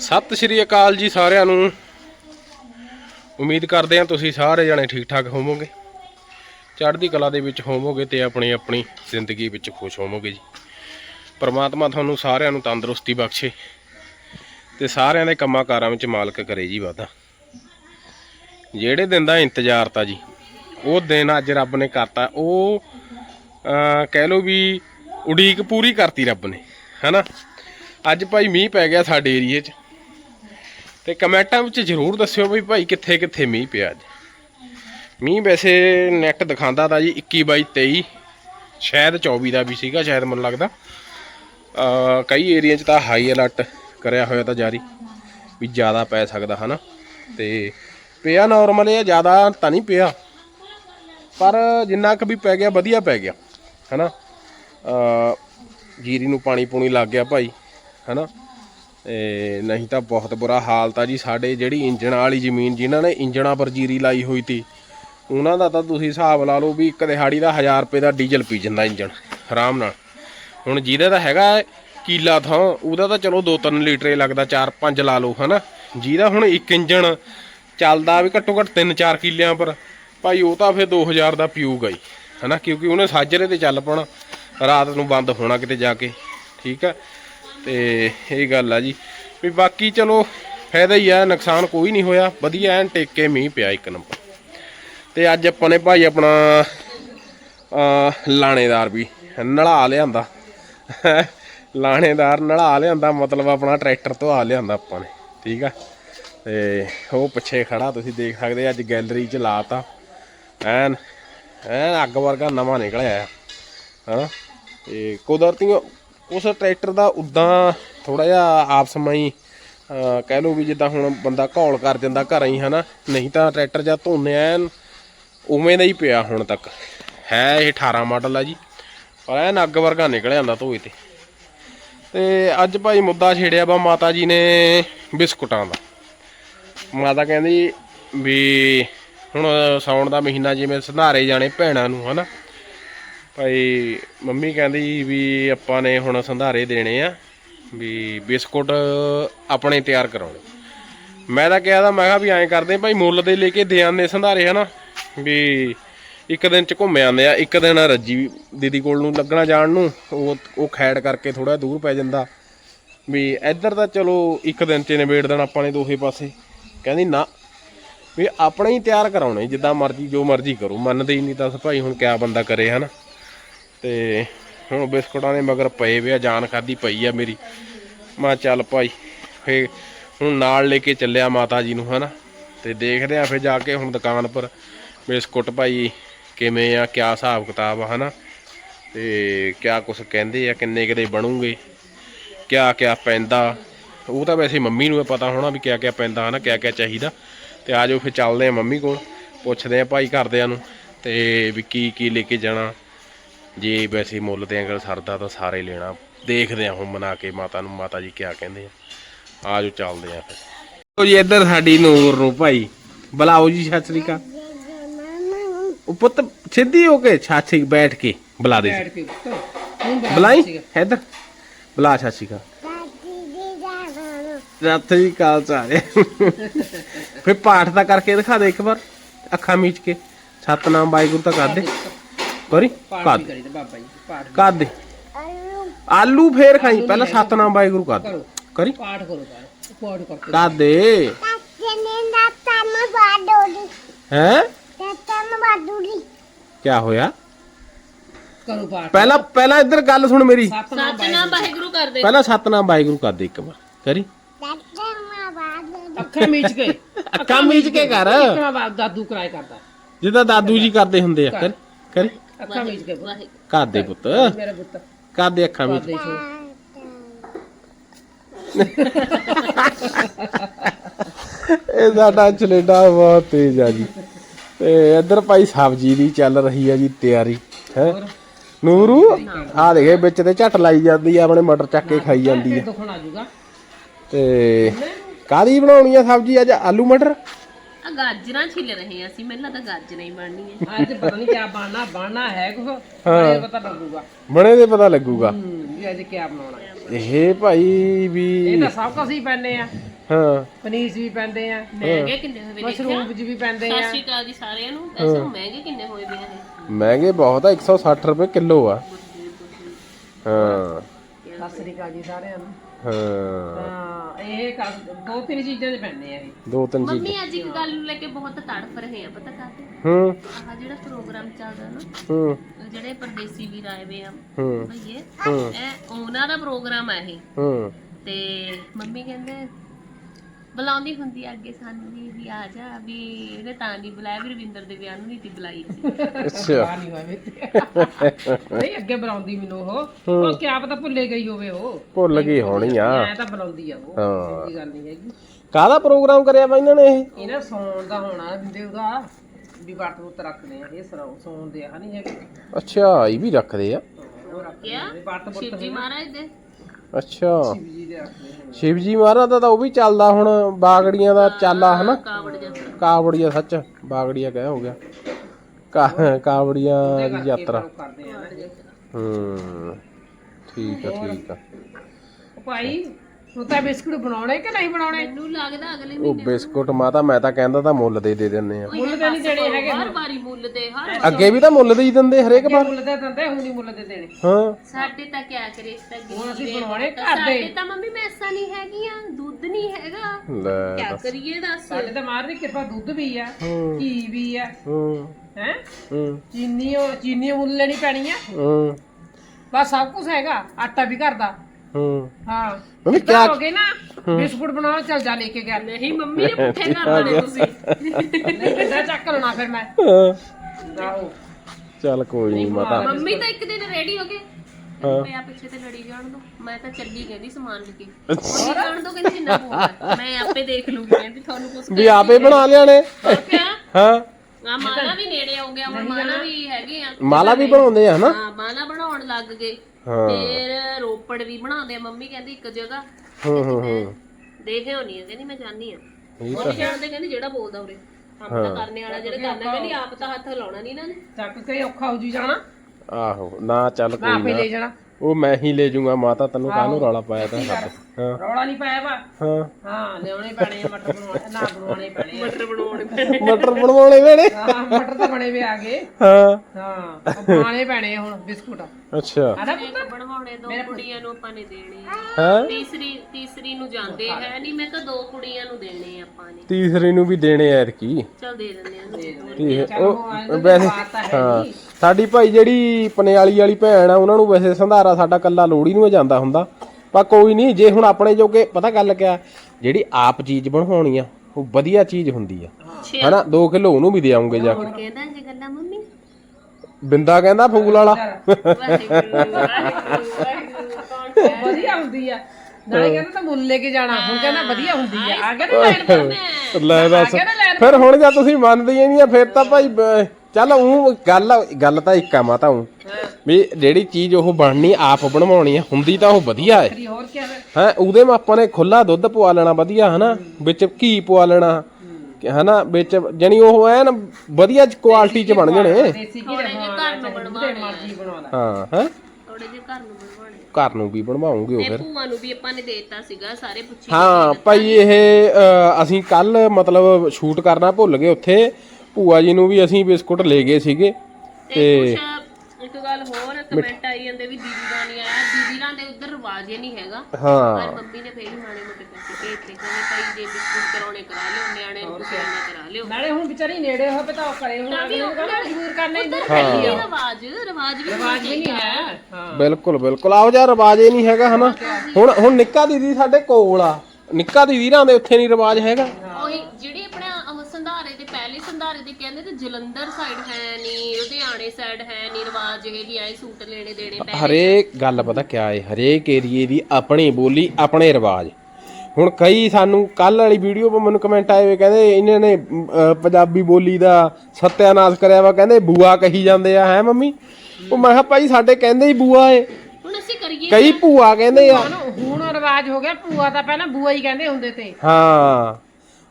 ਸਤਿ ਸ਼੍ਰੀ ਅਕਾਲ ਜੀ ਸਾਰਿਆਂ ਨੂੰ। ਉਮੀਦ ਕਰਦੇ ਹਾਂ ਤੁਸੀਂ ਸਾਰੇ ਜਣੇ ਠੀਕ ਠਾਕ ਹੋਵੋਗੇ। ਚੜ੍ਹਦੀ ਕਲਾ ਦੇ ਵਿੱਚ ਹੋਵੋਗੇ ਤੇ ਆਪਣੀ ਆਪਣੀ ਜ਼ਿੰਦਗੀ ਵਿੱਚ ਖੁਸ਼ ਹੋਵੋਗੇ ਜੀ। ਪਰਮਾਤਮਾ ਤੁਹਾਨੂੰ ਸਾਰਿਆਂ ਨੂੰ ਤੰਦਰੁਸਤੀ ਬਖਸ਼ੇ ਤੇ ਸਾਰਿਆਂ ਦੇ ਕੰਮਾਂ ਕਾਰਾਂ ਵਿੱਚ ਮਾਲਕ ਕਰੇ ਜੀ ਵਾਦਾ ਜਿਹੜੇ ਦਿਨ ਦਾ ਇੰਤਜ਼ਾਰ ਤਾ ਜੀ, ਉਹ ਦਿਨ ਅੱਜ ਰੱਬ ਨੇ ਕਰਤਾ, ਉਹ ਕਹਿ ਲਓ ਵੀ ਉਡੀਕ ਪੂਰੀ ਕਰਤੀ ਰੱਬ ਨੇ, ਹੈਨਾ? ਅੱਜ ਭਾਈ ਮੀਂਹ ਪੈ ਗਿਆ ਸਾਡੇ ਏਰੀਏ 'ਚ। ਤੇ ਕਮੈਂਟਾਂ ਵਿੱਚ ਜ਼ਰੂਰ ਦੱਸਿਓ ਵੀ ਭਾਈ ਕਿੱਥੇ ਕਿੱਥੇ ਮੀਂਹ ਪਿਆ ਅੱਜ। ਮੀਂਹ ਵੈਸੇ ਨੈਟ ਦਿਖਾਉਂਦਾ ਤਾਂ ਜੀ 21 ਬਾਈ 23 ਸ਼ਾਇਦ 24 ਦਾ ਵੀ ਸੀਗਾ, ਸ਼ਾਇਦ ਮੈਨੂੰ ਲੱਗਦਾ। ਕਈ ਏਰੀਆ 'ਚ ਤਾਂ ਹਾਈ ਅਲਰਟ ਕਰਿਆ ਹੋਇਆ ਤਾਂ ਜਾਰੀ, ਵੀ ਜ਼ਿਆਦਾ ਪੈ ਸਕਦਾ, ਹਨਾ? ਤੇ ਪਿਆ ਨਾਰਮਲ ਇਹ ਜ਼ਿਆਦਾ ਤਾਂ ਨਹੀਂ ਪਿਆ। ਪਰ ਜਿੰਨਾ ਕੁ ਵੀ ਪੈ ਗਿਆ, ਵਧੀਆ ਪੈ ਗਿਆ, ਹਨਾ? ਅ ਜੀਰੀ ਨੂੰ ਪਾਣੀ ਪੂਣੀ ਲੱਗ ਗਿਆ ਭਾਈ, ਹਨਾ? ਤੇ ਨਹੀਂ ਤਾਂ ਬਹੁਤ ਬੁਰਾ ਹਾਲਤ ਆ ਜੀ, ਸਾਡੇ ਜਿਹੜੀ ਇੰਜਣ ਵਾਲੀ ਜ਼ਮੀਨ ਜਿਨ੍ਹਾਂ ਨੇ ਇੰਜਣਾ ਪਰ ਜੀਰੀ ਲਾਈ ਹੋਈ ਤੀ, ਉਹਨਾਂ ਦਾ ਤਾਂ ਤੁਸੀਂ ਹਿਸਾਬ ਲਾ ਲਓ ਵੀ ਇੱਕ ਦਿਹਾੜੀ ਦਾ 1000 ਰੁਪਏ ਦਾ ਡੀਜ਼ਲ ਪੀ ਜਾਂਦਾ ਇੰਜਣ, ਆਰਾਮ ਨਾਲ। ਹੁਣ ਜਿਹਦਾ ਤਾਂ ਹੈਗਾ ਹੈ ਕੀਲਾ ਥਾਂ, ਉਹਦਾ ਤਾਂ ਚਲੋ 2-3 ਲੀਟਰ ਹੀ ਲੱਗਦਾ 4-5 ਲਾ ਲਓ, ਹਨਾ। ਜਿਹਦਾ ਹੁਣ ਇੱਕ ਇੰਜਣ ਚੱਲਦਾ ਵੀ ਘੱਟੋ ਘੱਟ 3-4 ਕਿੱਲਿਆਂ ਪਰ, ਭਾਈ ਉਹ ਤਾਂ ਫਿਰ 2000 ਦਾ ਪੀਊਗਾ ਹੀ, ਹਨਾ। ਕਿਉਂਕਿ ਉਹਨੇ ਸਾਜਰੇ ਤੇ ਚੱਲ ਪਣਾ, ਰਾਤ ਨੂੰ ਬੰਦ ਹੋਣਾ ਕਿਤੇ ਜਾ ਕੇ, ਠੀਕ ਹੈ ਤੇ ਇਹ ਗੱਲ ਆ ਜੀ। ਵੀ ਬਾਕੀ ਚਲੋ, ਫਾਇਦਾ ਹੀ ਆ, ਨੁਕਸਾਨ ਕੋਈ ਨਹੀਂ ਹੋਇਆ। ਵਧੀਆ ਐਨ ਟੇਕੇ ਮੀਂਹ ਪਿਆ ਇੱਕ ਨੰਬਰ। ਤੇ ਅੱਜ ਆਪਾਂ ਨੇ ਭਾਈ ਆਪਣਾ ਲਾਣੇਦਾਰ ਵੀ ਨਲਾ ਲਿਆਂਦਾ। ਲਾਣੇਦਾਰ ਨਲਾ ਲਿਆਂਦਾ, ਮਤਲਬ ਆਪਣਾ ਟਰੈਕਟਰ ਤੋਂ ਆ ਲਿਆਂਦਾ ਆਪਾਂ ਨੇ, ਠੀਕ ਆ? ਤੇ ਉਹ ਪਿੱਛੇ ਖੜਾ, ਤੁਸੀਂ ਦੇਖ ਸਕਦੇ ਅੱਜ ਗੈਲਰੀ ਚ ਲਾਤਾ। ਐਨ ਐਨ ਅੱਗ ਵਰਗਾ ਨਵਾਂ ਨਿਕਲਿਆ ਆ। ਹਾਂ ਤੇ ਕੁਦਰਤੀ ਉਸ ਟਰੈਕਟਰ ਦਾ ਉਦਾਂ ਥੋੜਾ ਜਿਹਾ ਆਪਸਮਈ ਅਹ, ਕਹਿ ਲਓ ਵੀ ਜਿੱਦਾਂ ਹੁਣ ਬੰਦਾ ਘੌਲ ਕਰ ਦਿੰਦਾ ਘਰਾਂ ਹੀ, ਹਨਾ? ਨਹੀਂ ਤਾਂ ਟਰੈਕਟਰ ਜਾਂ ਧੋਨੇ ਐਨ, ਉਵੇਂ ਦਾ ਹੀ ਪਿਆ ਹੁਣ ਤੱਕ। ਹੈ ਇਹ 18 ਮਾਡਲ ਆ ਜੀ, ਪਰ ਐਨ ਅੱਗ ਵਰਗਾ ਨਿਕਲ ਆਂਦਾ ਧੋਏ ਤੇ। ਤੇ ਅੱਜ ਭਾਈ ਮੁੱਦਾ ਛੇੜਿਆ ਵਾ ਮਾਤਾ ਜੀ ਨੇ ਬਿਸਕੁਟਾਂ ਦਾ। ਮਾਤਾ ਕਹਿੰਦੀ ਵੀ ਹੁਣ ਸਾਉਣ ਦਾ ਮਹੀਨਾ ਜਿਵੇਂ ਸੰਧਾਰੇ ਜਾਣੇ ਭੈਣਾਂ ਨੂੰ, ਹਨਾ? ਭਾਈ ਮੰਮੀ ਕਹਿੰਦੀ ਵੀ ਆਪਾਂ ਨੇ ਹੁਣ ਸੰਧਾਰੇ ਦੇਣੇ ਆ ਵੀ ਬਿਸਕੁਟ ਆਪਣੇ ਤਿਆਰ ਕਰਾਉਣੇ। ਮੈਂ ਤਾਂ ਕਿਹਾ ਤਾਂ ਮੈਂ ਕਿਹਾ ਵੀ ਐਂ ਕਰਦੇ ਭਾਈ ਮੁੱਲ ਦੇ ਲੈ ਕੇ ਦੇ ਆਉਂਦੇ ਸੰਧਾਰੇ, ਹਨਾ? ਵੀ ਇੱਕ ਦਿਨ ਚ ਘੁੰਮ ਆਉਂਦੇ ਆ, ਇੱਕ ਦਿਨ ਰੱਜੀ ਦੀਦੀ ਕੋਲ ਨੂੰ ਲੱਗਣਾ ਜਾਣ ਨੂੰ, ਉਹ ਉਹ ਖੈੜ ਕਰਕੇ ਥੋੜਾ ਦੂਰ ਪੈ ਜਾਂਦਾ। ਵੀ ਇੱਧਰ ਤਾਂ ਚਲੋ ਇੱਕ ਦਿਨ ਚ ਨਿਬੇੜ ਦੇਣਾ ਆਪਾਂ ਨੇ ਦੋਹੇ ਪਾਸੇ। ਕਹਿੰਦੀ ਨਾ, ਵੀ ਆਪਣੇ ਹੀ ਤਿਆਰ ਕਰਾਉਣੇ, ਜਿੱਦਾਂ ਮਰਜ਼ੀ, ਜੋ ਮਰਜ਼ੀ ਕਰੋ, ਮੰਨਦੇ ਹੀ ਨਹੀਂ ਤਾਂ ਭਾਈ ਹੁਣ ਕਿਆ ਬੰਦਾ ਕਰੇ, ਹਨਾ? ਤੇ ਹੁਣ ਬਿਸਕੁਟਾਂ ਦੇ ਮਗਰ ਪਏ ਵੇ ਆ, ਜਾਨ ਖਾਦੀ ਪਈ ਆ ਮੇਰੀ। ਮੈਂ ਚੱਲ ਭਾਈ ਫੇ ਹੁਣ ਨਾਲ ਲੈ ਕੇ ਚੱਲਿਆ ਮਾਤਾ ਜੀ ਨੂੰ, ਹਨਾ। ਤੇ ਦੇਖਦੇ ਆ ਫੇ ਜਾ ਕੇ ਹੁਣ ਦੁਕਾਨ ਪਰ ਬਿਸਕੁਟ ਭਾਈ ਕਿਵੇਂ ਆ, ਕਿਆ ਹਿਸਾਬ ਕਿਤਾਬ ਆ, ਹਨਾ। ਤੇ ਕਿਆ ਕੁਛ ਕਹਿੰਦੇ ਆ, ਕਿੰਨੇ ਕਿਤੇ ਬਣੂਗੇ, ਕਿਆ ਕਿਆ ਪੈਂਦਾ। ਉਹ ਤਾਂ ਵੈਸੇ ਮੰਮੀ ਨੂੰ ਪਤਾ ਹੋਣਾ ਵੀ ਕਿਆ ਕਿਆ ਪੈਂਦਾ, ਹਨਾ, ਕਿਆ ਕਿਆ ਚਾਹੀਦਾ। ਤੇ ਆਜੋ ਫਿਰ ਚੱਲਦੇ ਆ ਮੰਮੀ ਕੋਲ, ਪੁੱਛਦੇ ਆ ਭਾਈ ਘਰਦਿਆਂ ਨੂੰ, ਤੇ ਵੀ ਕੀ ਕੀ ਲੈ ਕੇ ਜਾਣਾ। ਜੇ ਵੈਸੇ ਮੁੱਲ ਤੇ ਅੰਗਲ ਸਰਦਾ ਤਾਂ ਸਾਰੇ ਲੈਣਾ। ਦੇਖਦੇ ਆ ਹੁਣ ਮਨਾ ਕੇ ਮਾਤਾ ਨੂੰ ਮਾਤਾ ਜੀ ਕਿਆ ਕਹਿੰਦੇ ਆ। ਆਜੋ ਚੱਲਦੇ ਆ ਫਿਰ। ਉਹ ਜੀ ਇੱਧਰ ਸਾਡੀ ਨੂਰ ਨੂੰ ਭਾਈ। ਬੁਲਾਓ ਜੀ ਸਤਿ ਸ੍ਰੀ ਅਕਾਲ। ਉਹ ਪੁੱਤ ਸਿੱਧੀ ਹੋ ਕੇ ਛਾਛੀ ਬੈਠ ਕੇ ਬੁਲਾ ਦੇ ਬੁਲਾਈ? ਇੱਧਰ। ਬੁਲਾ ਸ੍ਰੀ ਅਕਾਲ। ਸਤਿ ਸ੍ਰੀ ਅਕਾਲ ਸਾਰੇ। ਫਿਰ ਪਾਠ ਤਾਂ ਕਰਕੇ ਦਿਖਾ ਦੇ ਇੱਕ ਵਾਰ। ਅੱਖਾਂ ਮੀਚ ਕੇ। ਸਤਨਾਮ ਵਾਹਿਗੁਰੂ ਤਾਂ ਕਰ ਦੇ ਕਰੀ? ਕਰ ਪਾਠ ਦੇ ਕਰੀਦਾ ਬਾਬਾ ਜੀ ਪਾਠ ਕਰ ਦੇ। ਆਲੂ ਫੇਰ ਖਾਈ ਪਹਿਲਾਂ ਸਤਨਾਮ ਵਾਹਿਗੁਰੂ ਕਰ ਦੇ। ਕਰੀ। ਪਾਠ ਕਰੋ ਪਾਠ ਕਰ ਦੇ। ਹੈ? ਕੀ ਹੋਇਆ? ਕਰੋ ਪਾਠ। ਪਹਿਲਾਂ ਪਹਿਲਾਂ ਇੱਧਰ ਗੱਲ ਸੁਣ ਮੇਰੀ। ਸਤਨਾਮ ਸਤਨਾਮ ਵਾਹਿਗੁਰੂ। ਕਰਦੇ ਪਹਿਲਾਂ ਸਤਨਾਮ ਵਾਹਿਗੁਰੂ ਕਰ ਦੇ ਇੱਕ ਵਾਰ। ਕਰੀ? ਅੱਖਾਂ ਮੀਚ ਕੇ। ਅੱਖਾਂ ਮੀਚ ਕੇ ਕਰ। ਦਾਦੂ ਕਰਾਇ ਕਰਦਾ? ਜਿੱਦਾਂ ਦਾਦੂ ਜੀ ਕਰਦੇ ਹੁੰਦੇ ਆ। ਕਰ? ਕਰੀ? ਅੱਖਾਂ ਮੀਚ ਕੇ ਵਾਹਿਗੁਰੂ ਕਰ ਦੇ ਪੁੱਤ। ਮੇਰਾ ਪੁੱਤ। ਕਰ ਦੇ ਅੱਖਾਂ ਦੇ ਛੋ ਇਹ ਸਾਡਾ ਚਲੇਡਾ ਬਹੁਤ ਤੇਜ਼ ਆ ਜੀ। ਤੇ ਇੱਧਰ ਭਾਈ ਸਬਜ਼ੀ ਦੀ ਚੱਲ ਰਹੀ ਆ ਜੀ ਤਿਆਰੀ ਹੈ? ਨੂਰੂ ਆ ਦੇਖੇ ਵਿੱਚ ਤੇ ਝੱਟ ਲਾਈ ਜਾਂਦੀ ਆ ਆਪਣੇ ਮਟਰ ਚੱਕ ਕੇ ਖਾਈ ਜਾਂਦੀ ਆ। ਦੁਖਣ ਆ ਜਾਊਗਾ ਤੇ ਕਾਦੀ ਬਣਾਉਣੀ ਆ ਸਬਜ਼ੀ ਅੱਜ? ਆਲੂ ਮਟਰ? ਆ ਗਾਜਰਾਂ ਛਿੱਲ ਰਹੇ ਆ ਅਸੀਂ ਮੈਨੂੰ ਤਾਂ ਗਾਜਰਾਂ ਹੀ ਬਣਨੀਆਂ ਅੱਜ ਪਤਾ ਨਹੀਂ ਕਿਆ ਬਣਨਾ ਬਣਨਾ ਹੈ ਕੁਛ ਇਹ ਪਤਾ ਲੱਗੂਗਾ। ਬਣੇ ਦੇ ਪਤਾ ਲੱਗੂਗਾ। ਹੂੰ ਵੀ ਅੱਜ ਕਿਆ ਬਣਾਉਣਾ। ਹੈ। ਇਹ ਭਾਈ ਵੀ ਇਹ ਤਾਂ ਸਭ ਕੁਝ ਹੀ ਪੈਣੇ ਆ। ਹਾਂ। ਪਨੀਰ ਵੀ ਪੈਂਦੇ ਆ। ਮਹਿੰਗੇ ਕਿੰਨੇ ਹੋਏ ਦੇਖਿਆ ਮਸ਼ਰੂਮ ਵੀ ਪੈਂਦੇ ਸਤਿ ਆ ਸ਼੍ਰੀ ਅਕਾਲ ਜੀ ਸਾਰਿਆਂ ਨੂੰ। ਵੈਸੇ ਮਹਿੰਗੇ ਕਿੰਨੇ ਹੋਏ ਵੇ ਨੇ ਮਹਿੰਗੇ ਬਹੁਤ ਆ 160 ਰੁਪਏ ਕਿਲੋ ਆ। ਹਾਂ। ਸਤਿ ਸ੍ਰੀ ਅਕਾਲ ਜੀ ਸਾਰਿਆਂ ਨੂੰ। ਹਾਂ। ਹਾਂ ਇਹ ਕਰ- ਦੋ ਤਿੰਨ ਚੀਜ਼ਾਂ 'ਚ ਪੈਂਦੇ ਆ ਇਹ। ਦੋ ਤਿੰਨ ਚੀਜ਼। ਮੰਮੀ ਅੱਜ ਇੱਕ ਗੱਲ ਨੂੰ ਲੈ ਕੇ ਬਹੁਤ ਤੜਫ ਰਹੇ ਆ ਪਤਾ ਕਾਤੇ ਹੂੰ। ਆਹ ਜਿਹੜਾ ਪ੍ਰੋਗਰਾਮ ਚੱਲਦਾ ਨਾ ਹੂੰ। ਜਿਹੜੇ ਪਰਦੇਸੀ ਵੀਰ ਆਏ ਵੇ ਆ ਹੂੰ। ਭਈਏ ਹੂੰ। ਇਹ ਉਹਨਾਂ ਦਾ ਪ੍ਰੋਗਰਾਮ ਆ ਇਹ। ਹੂੰ। ਤੇ ਮੰਮੀ ਕਹਿੰਦੇ ਬੁਲਾਉਂਦੀ ਹੁੰਦੀ ਆ ਅੱਗੇ ਸਾਨੂੰ ਵੀ ਵੀ ਆ ਜਾ ਵੀ ਇਹਨੇ ਤਾਂ ਨਹੀਂ ਬੁਲਾਇਆ ਵੀ ਰਵਿੰਦਰ ਦੇ ਵਿਆਹ ਨੂੰ ਨਹੀਂ ਤੀ ਬੁਲਾਈ ਸੀ। ਅੱਛਾ। ਨਹੀਂ ਹੋਵੇ ਨਹੀਂ ਅੱਗੇ ਬੁਲਾਉਂਦੀ ਮੈਨੂੰ ਉਹ। ਉਹ ਕਿਆ ਪਤਾ ਭੁੱਲੇ ਗਈ ਹੋਵੇ ਉਹ। ਭੁੱਲ ਗਈ ਹੋਣੀ ਆ। ਐ ਤਾਂ ਬੁਲਾਉਂਦੀ ਆ ਉਹ। ਹਾਂ। ਕੋਈ ਗੱਲ ਨਹੀਂ ਹੈਗੀ। ਕਾਹਦਾ ਪ੍ਰੋਗਰਾਮ ਕਰਿਆ ਵਾ ਇਹਨਾਂ ਨੇ ਇਹ? ਇਹ ਨਾ ਸੌਣ ਦਾ ਹੋਣਾ ਦਿੰਦੇ ਉਹਦਾ ਵੀ ਵਰਤ ਵੁਰਤ ਰੱਖਦੇ ਆ ਇਹ ਸਰਾਉ ਸੌਣ ਦੇ ਆ ਨਹੀਂ ਹੈਗੇ ਅੱਛਾ ਇਹ ਵੀ ਰੱਖਦੇ ਆ। ਉਹ ਰੱਖਦੇ ਆ ਵਰਤ ਵੁਰਤ ਸ਼ਿਵਜੀ ਮਹਾਰਾਜ ਦੇ? ਅੱਛਾ। ਸ਼ਿਵ ਜੀ ਦੇ ਰੱਖਦੇ ਆ ਸ਼ਿਵ ਜੀ ਮਹਾਰਾਜ ਦਾ ਤਾਂ ਉਹ ਵੀ ਚੱਲਦਾ ਹੁਣ ਬਾਗੜੀਆਂ ਦਾ ਚਾਲਾ ਹਨਾ? ਕਾਵੜ ਕਾਵੜੀਆ ਸੱਚ ਬਾਗੜੀਆ ਕਹਿ ਹੋ ਗਿਆ। ਕਾ- ਕਾਵੜੀਆਂ ਦੀ ਯਾਤਰਾ। ਉਹ ਕਰਦੇ ਆ ਨਾ। ਹੂੰ ਠੀਕ ਆ ਠੀਕ ਆ। ਉਹ ਭਾਈ ਤੂੰ ਤਾਂ ਬਿਸਕੁਟ ਬਣਾਉਣੇ ਕਿ ਨਹੀਂ ਬਣਾਉਣੇ? ਮੈਨੂੰ ਲੱਗਦਾ ਅਗਲੇ ਉਹ ਬਿਸਕੁਟ ਮਾਤਾ ਮੈਂ ਤਾਂ ਕਹਿੰਦਾ ਤਾਂ ਮੁੱਲ ਦੇ ਦੇ ਦਿੰਨੇ ਆ। ਮੁੱਲ ਤੇ ਨਹੀਂ ਦੇਣੇ ਹੈਗੇ। ਹਰ ਵਾਰੀ ਮੁੱਲ ਤੇ ਹਰ ਅੱਗੇ ਵੀ ਤਾਂ ਮੁੱਲ ਦੇ ਹੀ ਦਿੰਦੇ ਹਰੇਕ ਵਾਰ। ਮੁੱਲ ਤੇ ਦਿੰਦੇ ਹੁਣ ਨਹੀਂ ਮੁੱਲ ਤੇ ਦੇਣੇ। ਹਾਂ। ਸਾਡੇ ਤਾਂ ਕਿਆ ਕਰੇ ਇਸ ਤਾਂ ਹੁਣ ਅਸੀਂ ਬਣਾਉਣੇ ਘਰ ਦੇ। ਸਾਡੇ ਤਾਂ ਮੰਮੀ ਮੈਸਾਂ ਨਹੀਂ ਹੈਗੀਆਂ ਦੁੱਧ ਨਹੀਂ ਹੈਗਾ। ਲੈ ਕਿਆ ਕਰੀਏ ਦੱਸ। ਸਾਡੇ ਤਾਂ ਮਾਰ ਦੀ ਕਿਰਪਾ ਦੁੱਧ ਵੀ ਆ ਘੀ ਵੀ ਆ। ਹੂੰ। ਹੈ? ਹੂੰ। ਚੀਨੀ ਉਹ ਚੀਨੀ ਮੁੱਲ ਲੈਣੀ ਪੈਣੀ ਆ। ਹੂੰ। ਬਸ ਸਭ ਕੁਝ ਹੈਗਾ ਆਟਾ ਵੀ ਘਰ ਦਾ। ਹੂੰ। ਹਾਂ। ਮੰਮੀ ਕਿਆ ਹੋ ਗਏ ਨਾ ਬਿਸਕੁਟ ਬਣਾਉਣ ਚੱਲ ਜਾ ਲੈ ਕੇ ਗਿਆ ਨਹੀਂ ਮੰਮੀ ਨੇ ਪੁੱਠੇ ਕਰ ਦੇਣੇ ਤੁਸੀਂ। ਨਹੀਂ ਕਿੱਦਾਂ ਚੱਕ ਲੈਣਾ ਫਿਰ ਮੈਂ। ਹਾਂ। ਆਹੋ ਚੱਲ ਕੋਈ ਨਹੀਂ ਮਾਤਾ ਮੰਮੀ ਤਾਂ ਇੱਕ ਦਿਨ ਰੈਡੀ ਹੋ ਗਏ। ਹਾਂ। ਪਿਆ ਪਿੱਛੇ ਤੇ ਲੜੀ ਜਾਣ ਦੋ ਮੈਂ ਤਾਂ ਚੱਲੀ ਕਹਿੰਦੀ ਸਮਾਨ ਲੈ ਕੇ। ਉਹ ਜਾਣ ਦੋ ਕਹਿੰਦੀ ਜਿੰਨਾ ਹੋਊਗਾ। ਮੈਂ ਆਪੇ ਦੇਖ ਲੂੰਗੀ ਕਹਿੰਦੀ ਤੁਹਾਨੂੰ ਕੁਝ ਵੀ ਆਪੇ ਬਣਾ ਲਿਆਣੇ ਹਾਂ। ਆ ਮਾਲਾ ਵੀ ਨੇੜੇ ਹੋ ਗਿਆ ਹੁਣ ਮਾਲਾ ਵੀ ਹੈਗੇ ਆ। ਮਾਲਾ ਵੀ ਬਣਾਉਂਦੇ ਆ ਹਨਾ? ਹਾਂ ਮਾਲਾ ਬਣਾਉਣ ਲੱਗ ਗਏ। ਹਾਂ ਫਿਰ ਰੋਪੜ ਵੀ ਬਣਾਉਂਦੇ ਆ। ਮੰਮੀ ਕਹਿੰਦੀ ਇੱਕ ਜਗ੍ਹਾ ਹੂੰ ਹੂੰ ਹੂੰ। ਦੇਖੇ ਹੋਣੀ ਆ ਕਹਿੰਦੀ ਮੈਂ ਜਾਣੀ ਆ। ਉਹ ਜਾਣਦੇ ਕਹਿੰਦੀ ਜਿਹੜਾ ਬੋਲਦਾ ਉਰੇ। ਕੰਮ ਤਾਂ ਕਰਨੇ ਵਾਲਾ ਜਿਹੜਾ ਕਰਨਾ ਕਹਿੰਦੀ ਆਪ ਤਾਂ ਹੱਥ ਲਾਉਣਾ ਨਹੀਂ ਇਹਨਾਂ ਨੇ। ਚੱਕ ਕੇ ਔਖਾ ਹੋ ਜੂ ਜਾਣਾ। ਆਹੋ ਨਾ ਚੱਲ ਕੋਈ ਆਪੇ ਨਾ। ਲੈ ਜਾਣਾ। ਉਹ ਮੈਂ ਹੀ ਲੈ ਜਾਊਂਗਾ ਮਾਤਾ ਤੈਨੂੰ ਕਾਹਨੂੰ ਰੌਲਾ ਪਾਇਆ ਤਾਂ ਸਾਡੇ ਹਾਂ। ਰੌਲਾ ਨਹੀਂ ਪਾਇਆ ਵਾ? ਹਾਂ। ਹਾਂ ਲਿਆਉਣੇ ਪੈਣੇ ਆ ਮਟਰ ਬਣਾਉਣੇ ਨਾ ਬਣਾਉਣੇ ਪੈਣੇ ਆ। ਮਟਰ ਬਣਾਉਣੇ ਮਟਰ ਬਣਵਾਉਣੇ ਵੇਲੇ ਹਾਂ ਮਟਰ ਤਾਂ ਬਣੇ ਵੇ ਆ ਗਏ। ਹਾਂ। ਹਾਂ ਉਹ ਬਣਾਉਣੇ ਪੈਣੇ ਆ ਹੁਣ ਬਿਸਕੁਟ। ਅੱਛਾ। ਆਦਾ ਇੱਕ ਬਣਵਾਉਣੇ ਦੋ ਕੁੜੀਆਂ ਨੂੰ ਆਪਾਂ ਨੇ ਦੇਣੇ ਆ। ਹੈ। ਤੀਸਰੀ ਤੀਸਰੀ ਨੂੰ ਜਾਂਦੇ ਹੈ ਨਹੀਂ ਮੈਂ ਕਿਹਾ ਦੋ ਕੁੜੀਆਂ ਨੂੰ ਦੇਣੇ ਆ ਆਪਾਂ ਨੇ। ਤੀਸਰੀ ਨੂੰ ਵੀ ਦੇਣੇ ਐ ਕੀ ਚਲ ਦੇ ਦਿੰਦੇ ਆ ਠੀਕ ਹੈ ਉਹ ਵੈਸੇ ਹੈ ਸਾਡੀ ਭਾਈ ਜਿਹੜੀ ਪਨਿਆਲੀ ਵਾਲੀ ਭੈਣ ਆ ਉਹਨਾਂ ਨੂੰ ਵੈਸੇ ਸੰਧਾਰਾ ਸਾਡਾ ਕੱਲਾ ਲੋੜੀ ਨੂੰ ਹੀ ਜਾਂਦਾ ਹੁੰਦਾ। ਪਰ ਕੋਈ ਨਹੀਂ ਜੇ ਹੁਣ ਆਪਣੇ ਜੋਗੇ ਪਤਾ ਗੱਲ ਕਿਆ? ਜਿਹੜੀ ਆਪ ਚੀਜ਼ ਬਣਾਉਣੀ ਆ ਉਹ ਵਧੀਆ ਚੀਜ਼ ਹੁੰਦੀ ਆ। ਹਨਾ 2 ਕਿਲੋ ਉਹਨੂੰ ਵੀ ਜਾ ਕੇ। ਹੁਣ ਕਹਿੰਦਾ ਜੇ ਗੱਲਾਂ ਮੰਮੀ? ਬਿੰਦਾ ਕਹਿੰਦਾ ਫੂਲ ਵਾਲਾ। ਵਧੀਆ ਹੁੰਦੀ ਆ। ਨਾਲੇ ਕਹਿੰਦਾ ਤਾਂ ਮੁੱਲ ਲੈ ਕੇ ਜਾਣਾ ਹੁਣ ਕਹਿੰਦਾ ਵਧੀਆ ਹੁੰਦੀ ਆ। ਆ ਗਿਆ ਨਾ ਲੈਣ ਪਰ ਮੈਂ ਲੈ ਦੱਸ। ਫਿਰ ਹੁਣ ਜੇ ਤੁਸੀਂ ਮੰਨਦੀਆਂ ਨਹੀਂ ਆ ਫਿਰ ਤਾਂ ਭਾਈ ਚੱਲ ਉਹ ਗੱਲ ਗੱਲ ਤਾਂ ਇੱਕ ਆ ਮਾਤਾ ਉਹ ਵੀ ਜਿਹੜੀ ਚੀਜ਼ ਉਹ ਬਣਨੀ ਆਪ ਬਣਵਾਉਣੀ ਆ ਹੁੰਦੀ ਤਾਂ ਉਹ ਵਧੀਆ ਹੈ ਫਿਰ ਹੋਰ ਕੀ ਹੈ ਹੈ ਉਹਦੇ ਮੈਂ ਆਪਾਂ ਨੇ ਖੁੱਲਾ ਦੁੱਧ ਪਵਾ ਲੈਣਾ ਵਧੀਆ ਹਨਾ? ਵਿੱਚ ਘੀ ਪਵਾ ਲੈਣਾ ਕਿ ਹਨਾ? ਵਿੱਚ ਜਾਨੀ ਉਹ ਐਨ ਵਧੀਆ ਕੁਆਲਿਟੀ ਚ ਬਣ ਜਾਣੇ। ਦੇਸੀ ਘੀ ਦੇ ਘਰ ਨੂੰ ਬਣਵਾਉਣੇ ਮਰਜ਼ੀ ਬਣਾਉਂਦਾ। ਹਾਂ ਹੈ? ਥੋੜੇ ਜਿਹੇ ਘਰ ਨੂੰ ਬਣਵਾਉਣੇ ਘਰ ਨੂੰ ਵੀ ਬਣਵਾਉਂਗੇ ਉਹ ਫਿਰ। ਭੂਆ ਨੂੰ ਵੀ ਆਪਾਂ ਨੇ ਦੇਤਾ ਸੀਗਾ ਸਾਰੇ ਪੁੱਛੀ ਹਾਂ ਭਾਈ ਇਹ ਅਸੀਂ ਕੱਲ ਮਤਲਬ ਸ਼ੂਟ ਕਰਨਾ ਭੁੱਲ ਗਏ ਉੱਥੇ। ਭੂਆ ਜੀ ਨੂੰ ਵੀ ਅਸੀਂ ਬਿਸਕੁਟ ਲੈ ਗਏ ਸੀਗੇ ਤੇ ਕੁਛ ਇੱਕ ਗੱਲ ਹੋਰ ਕਮੈਂਟ ਆਈ ਜਾਂਦੇ ਵੀ ਦੀਦੀ ਦਾ ਨਹੀਂ ਆਇਆ। ਦੀਦੀ ਨਾਲ ਦੇ ਉਧਰ ਰਿਵਾਜ ਹੀ ਨਹੀਂ ਹੈਗਾ। ਹਾਂ। ਪਰ ਮੰਮੀ ਨੇ ਫੇਰ ਵੀ ਮਾੜੇ ਮੋਟੇ ਪੈਸੇ ਭੇਜਤੇ। ਕਹਿੰਦੇ ਭਾਈ ਜੇ ਬਿਸਕੁਟ ਕਰਾਉਣੇ ਕਰਾ ਲਿਓ ਨਿਆਣੇ ਨੂੰ ਕੁਛ ਨਾ ਕਰਾ ਲਿਓ। ਨਾਲੇ ਹੁਣ ਵਿਚਾਰੀ ਨੇੜੇ ਹੋਵੇ ਤਾਂ ਉਹ ਕਰੇ ਹੁਣ ਅਗਲੇ ਨੂੰ ਕਹਿੰਦਾ ਮਜਬੂਰ ਕਰਨਾ ਹੀ ਹੈਗੀ ਆ ਰਿਵਾਜ ਰਿਵਾਜ ਵੀ ਰਿਵਾਜ ਵੀ ਨਹੀਂ ਹੈ। ਹਾਂ। ਬਿਲਕੁਲ ਬਿਲਕੁਲ। ਆਓ ਜਾ ਰਿਵਾਜ ਇਹ ਨਹੀਂ ਹੈਗਾ ਹਨਾ? ਹੁਣ ਹੁਣ ਨਿੱਕਾ ਦੀਦੀ ਸਾਡੇ ਕੋਲ ਆ। ਨਿੱਕਾ ਦੀਦੀ ਰਾਂ ਦੇ ਉੱਥੇ ਨਹੀਂ ਰਿਵਾਜ ਹੈਗਾ। ਜਲੰਧਰ ਸਾਈਡ ਹੈ ਨਹੀਂ ਲੁਧਿਆਣੇ ਸਾਈਡ ਹੈ ਨਹੀਂ ਰਿਵਾਜ ਇਹ ਵੀ ਆਏ ਸੂਟ ਲੈਣੇ ਦੇਣੇ ਪੈ ਹਰੇਕ ਗੱਲ ਪਤਾ ਕਿਆ ਹੈ ਹਰੇਕ ਏਰੀਏ ਦੀ ਆਪਣੀ ਬੋਲੀ ਆਪਣੇ ਰਿਵਾਜ। ਹੁਣ ਕਈ ਸਾਨੂੰ ਕੱਲ ਵਾਲੀ ਵੀਡੀਓ 'ਤੇ ਮੈਨੂੰ ਕਮੈਂਟ ਆਏ ਹੋਏ ਕਹਿੰਦੇ ਇਹਨਾਂ ਨੇ ਅਹ, ਪੰਜਾਬੀ ਬੋਲੀ ਦਾ ਸੱਤਿਆਨਾਸ਼ ਕਰਿਆ ਵਾ ਕਹਿੰਦੇ ਬੂਆ ਕਹੀ ਜਾਂਦੇ ਆ ਹੈ ਮੰਮੀ? ਉਹ ਮੈਂ ਕਿਹਾ ਭਾਈ ਸਾਡੇ ਕਹਿੰਦੇ ਹੀ ਬੂਆ ਏ। ਹੁਣ ਅਸੀਂ ਕਰੀਏ ਕਈ ਭੂਆ ਕਹਿੰਦੇ ਆ। ਹੁਣ ਹੁਣ ਰਿਵਾਜ ਹੋ ਗਿਆ ਭੂਆ ਤਾਂ ਪਹਿਲਾਂ ਬੂਆ ਹੀ ਕਹਿੰਦੇ ਹੁੰਦੇ ਤੇ। ਹਾਂ।